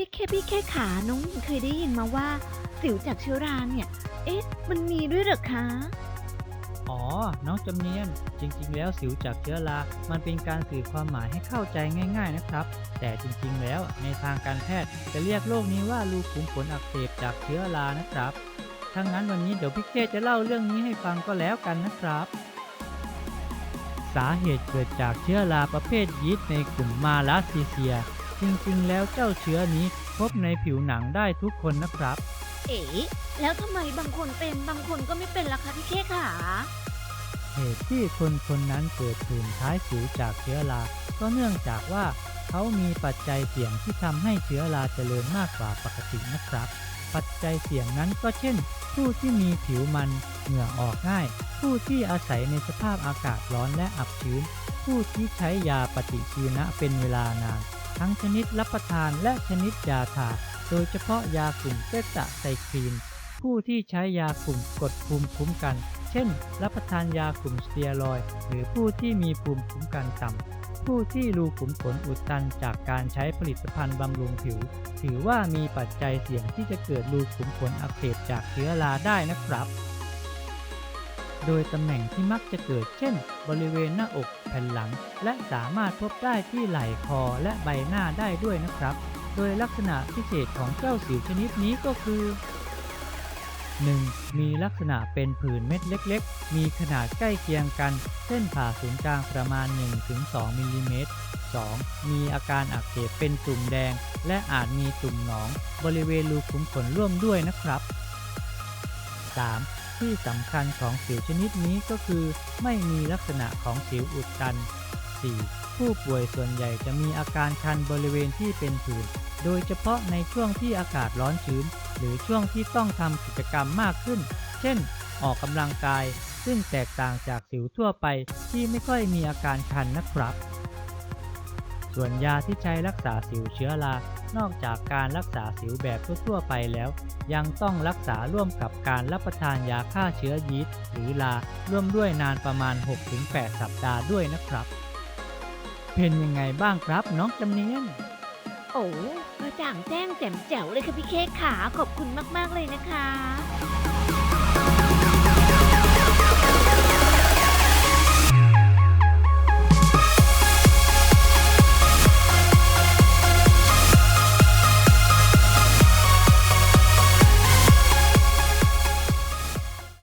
พี่แค่พี่แค่ขาน้องหญิงเคยได้ยินมาว่า สิวจากเชื้อราเนี่ย เอ๊ะ มันมีด้วยเหรอคะ อ๋อ น้องจำเนียน จริง ๆ แล้วสิวจากเชื้อรา มันเป็นการสื่อความหมายให้เข้าใจง่าย ๆนะครับ แต่จริง ๆ แล้วในทางการแพทย์จะเรียกโรคนี้ว่ารูขุมขนอักเสบจากเชื้อรานะครับถ้างั้นวันนี้เดี๋ยวพี่เคจะเล่าเรื่องนี้ให้ฟังก็แล้วกันนะครับ สาเหตุเกิดจากเชื้อราประเภทยีสต์ในกลุ่มมาลาซีเซีย จริงๆ แล้วเจ้าเชื้อนี้พบในผิวหนังได้ทุกคนนะครับ เอ๋แล้วทำไมบางคนเป็นบางคนก็ไม่เป็นล่ะคะพี่แค่ขาเหตุที่คนคนนั้นเกิดผื่นท้ายสิวจากเชื้อรา ก็เนื่องจากว่าเขามีปัจจัยเสี่ยงที่ทำให้เชื้อราเจริญมากกว่าปกตินะครับ ปัจจัยเสี่ยงนั้นก็เช่น ผู้ที่มีผิวมันเหงื่อออกง่าย ผู้ที่อาศัยในสภาพอากาศร้อนและอับชื้น ผู้ที่ใช้ยาปฏิชีวนะเป็นเวลานาน ทั้งชนิดรับประทานและชนิดยาทาโดยเฉพาะยากลุ่มเตตะไซคลีน ผู้ที่ใช้ยากลุ่มกดภูมิคุ้มกัน เช่น รับประทานยากลุ่มสเตียรอยหรือผู้ที่มีภูมิคุ้มกันต่ำ ผู้ที่รูขุมขนอุดตันจากการใช้ผลิตภัณฑ์บำรุงผิว ถือว่ามีปัจจัยเสี่ยงที่จะเกิดรูขุมขนอักเสบจากเชื้อราได้นะครับ โดยตำแหน่งที่มักจะเกิดเช่น บริเวณหน้าอกแผ่นหลัง และสามารถพบได้ที่ไหล่คอและใบหน้าได้ด้วยนะครับ โดยลักษณะพิเศษของเจ้าสิวชนิดนี้ก็คือ 1. มีลักษณะเป็นผื่นเม็ดเล็ก ๆ มีขนาดใกล้เคียงกัน เส้นผ่าศูนย์กลางประมาณ 1-2มิลลิเมตร 2. มีอาการอักเสบเป็นตุ่มแดง และอาจมีตุ่มหนอง บริเวณรูขุมขนร่วมด้วยนะครับ 3. ที่สำคัญของสิวชนิดนี้ก็คือ ไม่มีลักษณะของสิวอุดตัน 4. ผู้ป่วยส่วนใหญ่จะมีอาการคันบริเวณที่เป็นผื่นโดยเฉพาะในช่วงที่อากาศร้อนชื้น หรือช่วงที่ต้องทำกิจกรรมมากขึ้น เช่น ออกกำลังกาย ซึ่งแตกต่างจากสิวทั่วไปที่ไม่ค่อยมีอาการคันนะครับ ส่วนยาที่ใช้รักษาสิวเชื้อรานอกจากการรักษาสิวแบบทั่วไปแล้ว ยังต้องรักษาร่วมกับการรับประทานยาฆ่าเชื้อยีสต์หรือลาร่วมด้วยนานประมาณ 6-8 สัปดาห์ด้วยนะครับ เป็นยังไงบ้างครับน้องจำเนียนโอ้กระจ่างแจ้งแจ่มแจ๋วเลยค่ะพี่แค่ขาขอบคุณมาก ๆ เลยนะคะ